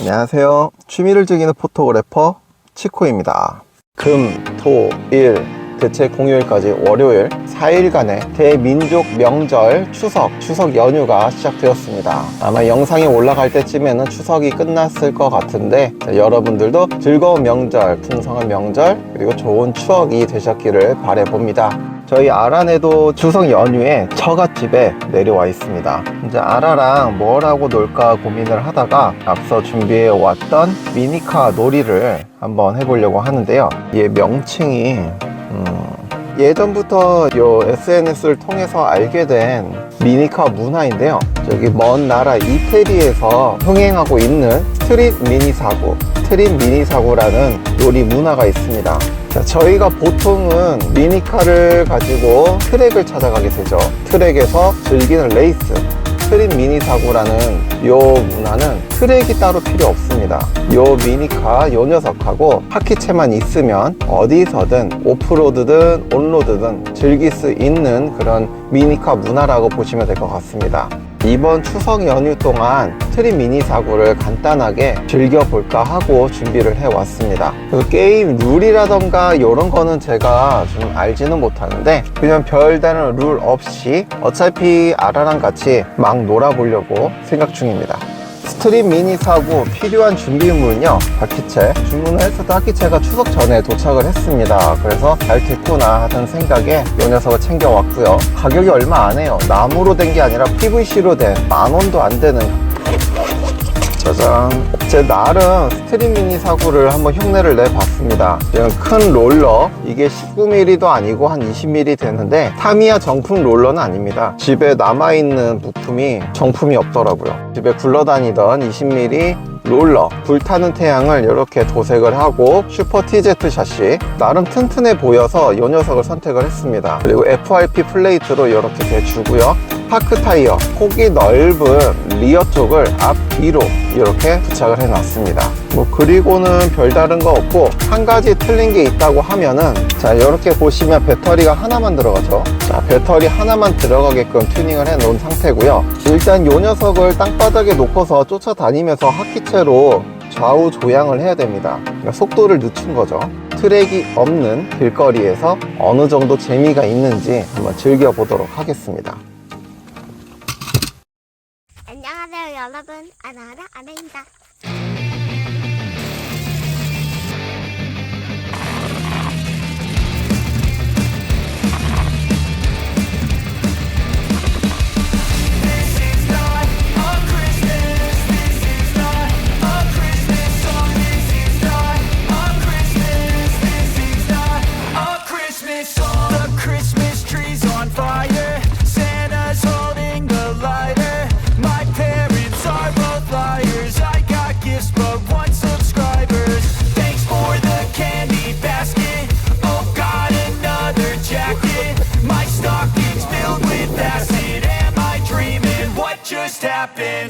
안녕하세요. 취미를 즐기는 포토그래퍼 치코입니다. 금, 토, 일, 대체 공휴일까지 월요일 4일간의 대민족 명절 추석, 추석 연휴가 시작되었습니다. 아마 영상이 올라갈 때쯤에는 추석이 끝났을 것 같은데 자, 여러분들도 즐거운 명절, 풍성한 명절, 그리고 좋은 추억이 되셨기를 바래봅니다. 저희 아란에도 추석 연휴에 처갓집에 내려와 있습니다. 이제 아라랑 뭘 하고 놀까 고민을 하다가 앞서 준비해 왔던 미니카 놀이를 한번 해보려고 하는데요. 얘 명칭이 음, 예전부터 요 SNS를 통해서 알게 된 미니카 문화인데요. 저기 먼 나라 이태리에서 흥행하고 있는 스트릿 미니 사고, 스 트릿 미니 사고라는 놀이 문화가 있습니다. 자, 저희가 보통은 미니카를 가지고 트랙을 찾아가게 되죠. 트랙에서 즐기는 레이스. 트림 미니 사고라는 요 문화는 트랙이 따로 필요 없습니다. 요 미니카 요 녀석하고 바퀴채만 있으면 어디서든 오프로드든 온로드든 즐길 수 있는 그런 미니카 문화라고 보시면 될 것 같습니다. 이번 추석 연휴 동안 트림 미니 사고를 간단하게 즐겨볼까 하고 준비를 해왔습니다. 그 게임 룰이라던가 이런 거는 제가 좀 알지는 못하는데 그냥 별다른 룰 없이 어차피 아라랑 같이 막 놀아보려고 생각 중입니다. 스트림 미니 사고 필요한 준비물은요 바퀴채. 주문을 했을 바퀴채가 추석 전에 도착을 했습니다. 그래서 잘 됐구나 하던 생각에 이 녀석을 챙겨왔고요. 가격이 얼마 안 해요. 나무로 된 게 아니라 PVC로 된 만원도 안 되는. 짜잔 제 나름 스트림 미니 사고를 한번 흉내를 내봤습니다. 큰 롤러. 이게 19mm도 아니고 한 20mm 되는데 타미야 정품 롤러는 아닙니다. 집에 남아있는 부품이 정품이 없더라고요. 집에 굴러다니던 20mm 롤러. 불타는 태양을 이렇게 도색을 하고 슈퍼 TZ 샷이 나름 튼튼해 보여서 이 녀석을 선택을 했습니다. 그리고 FRP 플레이트로 이렇게 대주고요 파크 타이어 폭이 넓은 리어 쪽을 앞 뒤로 이렇게 부착을 해 놨습니다. 뭐 그리고는 별다른 거 없고 한 가지 틀린 게 있다고 하면은 자 이렇게 보시면 배터리가 하나만 들어가죠. 자 배터리 하나만 들어가게끔 튜닝을 해 놓은 상태고요. 일단 이 녀석을 땅바닥에 놓고서 쫓아다니면서 하키채로 좌우 조향을 해야 됩니다. 그러니까 속도를 늦춘 거죠. 트랙이 없는 길거리에서 어느 정도 재미가 있는지 한번 즐겨보도록 하겠습니다 여러분 아나라 아나입니다 happen.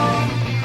Bye.